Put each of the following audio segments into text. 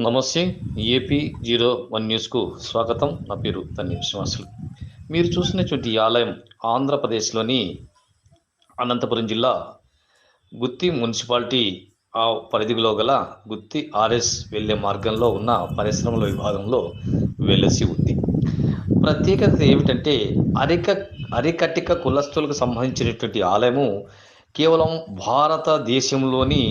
నమస్తే AP zero one న్యూస్కు స్వాగతం. నా పేరు తన్ని శ్రీనివాసులు. మీరు చూసినటువంటి ఈ ఆలయం ఆంధ్రప్రదేశ్లోని అనంతపురం జిల్లా గుత్తి మున్సిపాలిటీ ఆ పరిధిలో గల గుత్తి ఆర్ఎస్ వెళ్ళే మార్గంలో ఉన్న పరిశ్రమల విభాగంలో వెలసి ఉంది. ప్రత్యేకత ఏమిటంటే అరిక అరికట్టిక కులస్తులకు సంబంధించినటువంటి ఆలయము కేవలం భారతదేశంలోని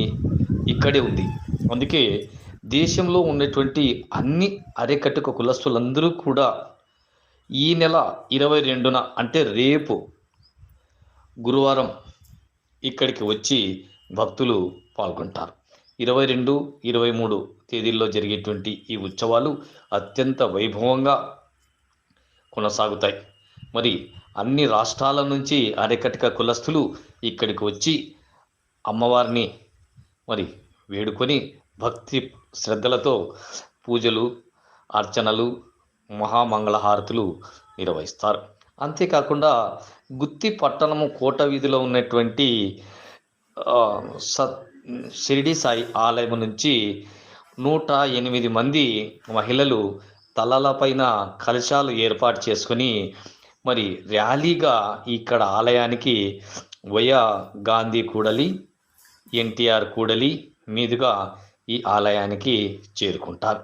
ఇక్కడే ఉంది. అందుకే దేశంలో ఉన్నటువంటి అన్ని అరెకట్టుక కులస్తులందరూ కూడా ఈ నెల ఇరవై రెండున అంటే రేపు గురువారం ఇక్కడికి వచ్చి భక్తులు పాల్గొంటారు. ఇరవై రెండు ఇరవై మూడు తేదీల్లో జరిగేటువంటి ఈ ఉత్సవాలు అత్యంత వైభవంగా కొనసాగుతాయి. మరి అన్ని రాష్ట్రాల నుంచి అరెకటిక కులస్తులు ఇక్కడికి వచ్చి అమ్మవారిని మరి వేడుకొని భక్తి శ్రద్ధలతో పూజలు అర్చనలు మహామంగళహారతులు నిర్వహిస్తారు. అంతేకాకుండా గుత్తి పట్టణము కోట వీధిలో ఉన్నటువంటి స సత్ షిరిడి సాయి ఆలయం నుంచి నూట ఎనిమిది మంది మహిళలు తలలపైన కలశాలు ఏర్పాటు చేసుకొని మరి ర్యాలీగా ఇక్కడ ఆలయానికి వయా గాంధీ కూడలి ఎన్టీఆర్ కూడలి మీదుగా ఈ ఆలయానికి చేరుకుంటారు.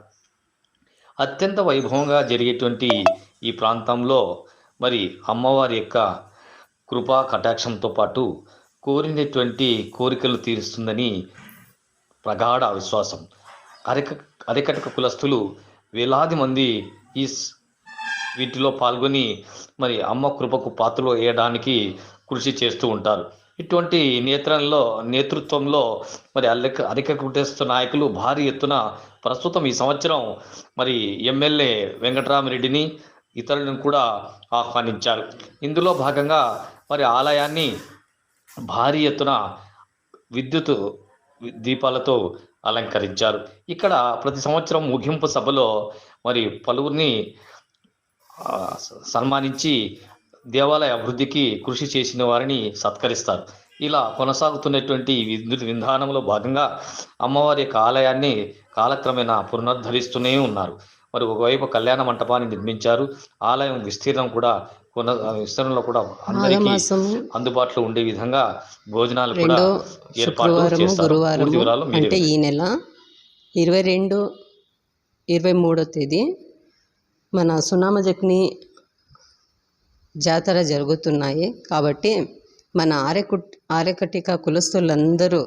అత్యంత వైభవంగా జరిగేటువంటి ఈ ప్రాంతంలో మరి అమ్మవారి యొక్క కృపా కటాక్షంతో పాటు కోరినటువంటి కోరికలు తీరుస్తుందని ప్రగాఢ విశ్వాసం. అరిక అరికటక కులస్తులు వేలాది మంది ఈ వీటిలో పాల్గొని మరి అమ్మ కృపకు పాత్రలో వేయడానికి కృషి చేస్తూ ఉంటారు. ఇటువంటి నేత్రంలో నేతృత్వంలో మరి అల్లెక అధిక కుటేస్తు నాయకులు భారీ ఎత్తున ప్రస్తుతం ఈ సంవత్సరం మరి ఎమ్మెల్యే వెంకటరామరెడ్డిని ఇతరులను కూడా ఆహ్వానించారు. ఇందులో భాగంగా మరి ఆలయాన్ని భారీ ఎత్తున విద్యుత్ దీపాలతో అలంకరించారు. ఇక్కడ ప్రతి సంవత్సరం ముగింపు సభలో మరి పలువురిని సన్మానించి దేవాలయ అభివృద్ధికి కృషి చేసిన వారిని సత్కరిస్తారు. ఇలా కొనసాగుతున్నటువంటి విధానంలో భాగంగా అమ్మవారి యొక్క ఆలయాన్ని కాలక్రమేణా పునరుద్ధరిస్తూనే ఉన్నారు. మరి ఒకవైపు కళ్యాణ మంటపాన్ని నిర్మించారు. ఆలయం విస్తీర్ణం కూడా కొన విస్తీర్ణంలో కూడా అందరికీ అందుబాటులో ఉండే విధంగా భోజనాలు కూడా ఏర్పాటు చేస్తారు. వివరాలు అంటే ఈ నెల ఇరవై రెండు ఇరవై మూడో తేదీ మన సునామజక్ని జాతర జరుగుతున్నాయి. కాబట్టి మన ఆర్యకుట్ ఆర్యకటిక కులస్తులందరూ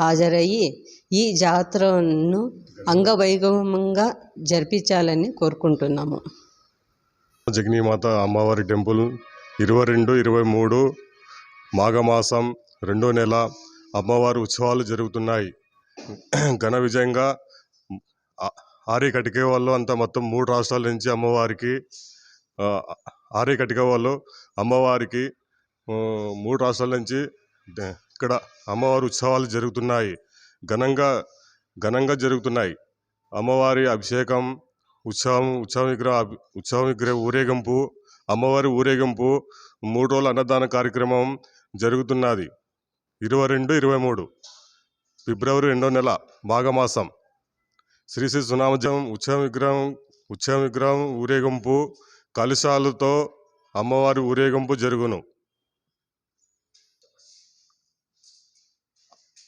హాజరయ్యి ఈ జాతరను అంగవైభవంగా జరిపించాలని కోరుకుంటున్నాము. జగనీమాత అమ్మవారి టెంపుల్ ఇరవై రెండు ఇరవై మూడు మాఘమాసం రెండో నెల అమ్మవారి ఉత్సవాలు జరుగుతున్నాయి. ఘన విజయంగా ఆర్య కటికే వాళ్ళు అంతా మొత్తం మూడు రాష్ట్రాల నుంచి అమ్మవారికి ఆర్య కటిక వాళ్ళు అమ్మవారికి మూడు రాష్ట్రాల నుంచి ఇక్కడ అమ్మవారి ఉత్సవాలు జరుగుతున్నాయి. ఘనంగా ఘనంగా జరుగుతున్నాయి. అమ్మవారి అభిషేకం ఉత్సవం ఉత్సవ విగ్రహ ఉత్సవ విగ్రహ ఊరేగింపు అమ్మవారి ఊరేగింపు మూడు రోజుల అన్నదాన కార్యక్రమం జరుగుతున్నది. ఇరవై రెండు ఇరవై మూడు ఫిబ్రవరి రెండో నెల మాఘమాసం. శ్రీ శ్రీ సునామజం ఉత్సవ విగ్రహం ఉత్సవ విగ్రహం ఊరేగింపు కలశాలతో అమ్మవారి ఊరేగింపు జరుగును.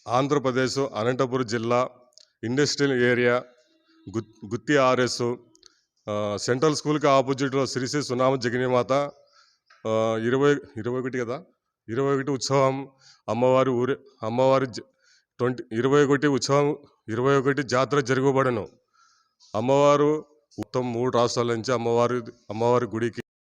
ఆంధ్రప్రదేశ్ అనంతపురం జిల్లా ఇండస్ట్రియల్ ఏరియా గుత్ గుత్తి ఆర్ఎస్ సెంట్రల్ స్కూల్కి ఆపోజిట్లో శ్రీశ్రీ సునామ జగన్మాత ఇరవై ఇరవై ఒకటి కదా? ఇరవై ఒకటి ఉత్సవం అమ్మవారి ఊరే అమ్మవారి జ- ట్వంటీ ఇరవై ఒకటి ఉత్సవం ఇరవై ఒకటి జాతర జరగబడను. అమ్మవారు మొత్తం మూడు రాష్ట్రాల నుంచి అమ్మవారి అమ్మవారి గుడికి